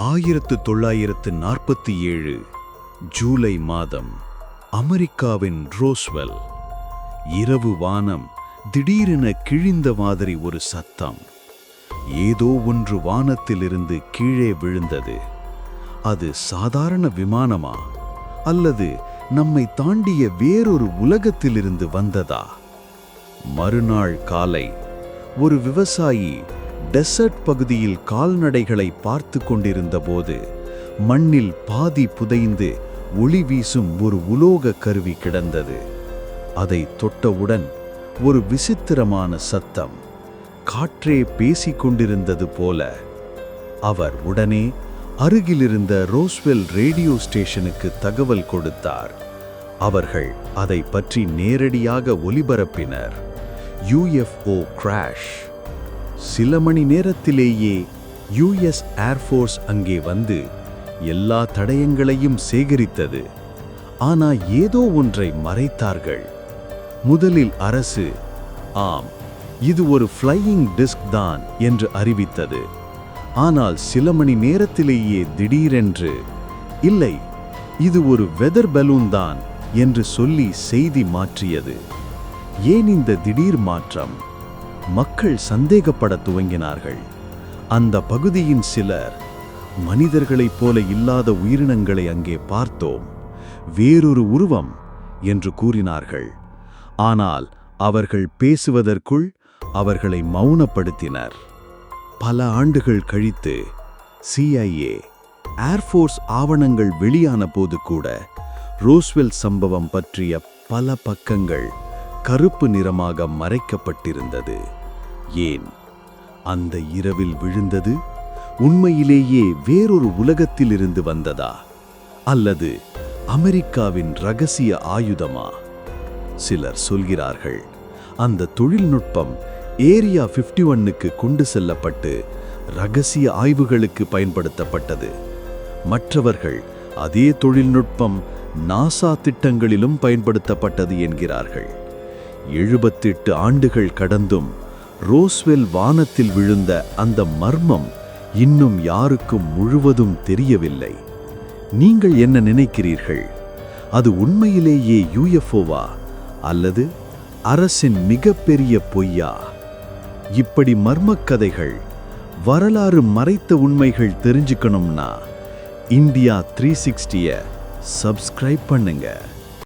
ஆயிரத்து தொள்ளாயிரத்து நாற்பத்தி ஏழு ஜூலை மாதம் அமெரிக்காவின் ரோஸ்வெல். இரவு வானம் திடீரென கிழிந்த மாதிரி ஒரு சத்தம். ஏதோ ஒன்று வானத்திலிருந்து கீழே விழுந்தது. அது சாதாரண விமானமா? அல்லது நம்மை தாண்டிய வேறொரு உலகத்திலிருந்து வந்ததா? மறுநாள் காலை ஒரு விவசாயி டெசர்ட் பகுதியில் கால்நடைகளை பார்த்து கொண்டிருந்தபோது மண்ணில் பாதி புதைந்து ஒளி வீசும் ஒரு உலோக கருவி கிடந்தது. அதை தொட்டவுடன் ஒரு விசித்திரமான சத்தம் காற்றே பேசிக் கொண்டிருந்தது போல அவர் உடனே அருகிலிருந்த ரோஸ்வெல் ரேடியோ ஸ்டேஷனுக்கு தகவல் கொடுத்தார். அவர்கள் அதை பற்றி நேரடியாக ஒலிபரப்பினர். UFO crash. சில மணி நேரத்திலேயே யுஎஸ் ஏர்ஃபோர்ஸ் அங்கே வந்து எல்லா தடயங்களையும் சேகரித்தது. ஆனா ஏதோ ஒன்றை மறைத்தார்கள். முதலில் அரசு ஆம் இது ஒரு ஃப்ளையிங் டிஸ்க் தான் என்று அறிவித்தது. ஆனால் சில மணி நேரத்திலேயே திடீரென்று இல்லை இது ஒரு வெதர் பலூன் தான் என்று சொல்லி செய்தி மாற்றியது. ஏன் இந்த திடீர் மாற்றம்? மக்கள் சந்தேகப்பட துவங்கினார்கள். அந்த பகுதியின் சிலர் மனிதர்களைப் போல இல்லாத உயிரினங்களை அங்கே பார்த்தோம். வேறொரு உருவம் என்று கூறினார்கள். ஆனால் அவர்கள் பேசுவதற்குள் அவர்களை மௌனப்படுத்தினர். பல ஆண்டுகள் கழித்து சிஐஏ ஏர்ஃபோர்ஸ் ஆவணங்கள் வெளியான போது கூட ரோஸ்வெல் சம்பவம் பற்றிய பல பக்கங்கள் கருப்பு நிறமாக மறைக்கப்பட்டிருந்தது. ஏன்? அந்த இரவில் விழுந்தது உண்மையிலேயே வேறொரு உலகத்திலிருந்து வந்ததா? அல்லது அமெரிக்காவின் ரகசிய ஆயுதமா? சிலர் சொல்கிறார்கள் அந்த தொழில்நுட்பம் ஏரியா 51 ஒன்னுக்கு கொண்டு செல்லப்பட்டு ரகசிய ஆய்வுகளுக்கு பயன்படுத்தப்பட்டது. மற்றவர்கள் அதே தொழில்நுட்பம் நாசா திட்டங்களிலும் பயன்படுத்தப்பட்டது என்கிறார்கள். எழுபத்தெட்டு ஆண்டுகள் கடந்தும் ரோஸ்வெல் வானத்தில் விழுந்த அந்த மர்மம் இன்னும் யாருக்கும் முழுவதும் தெரியவில்லை. நீங்கள் என்ன நினைக்கிறீர்கள்? அது உண்மையிலேயே யூஎஃப்ஓவா அல்லது அரசின் மிகப்பெரிய பொய்யா? இப்படி மர்மக் கதைகள் வரலாறு மறைத்த உண்மைகள் தெரிஞ்சுக்கணும்னா இந்தியா த்ரீ சிக்ஸ்டியை சப்ஸ்கிரைப் பண்ணுங்கள்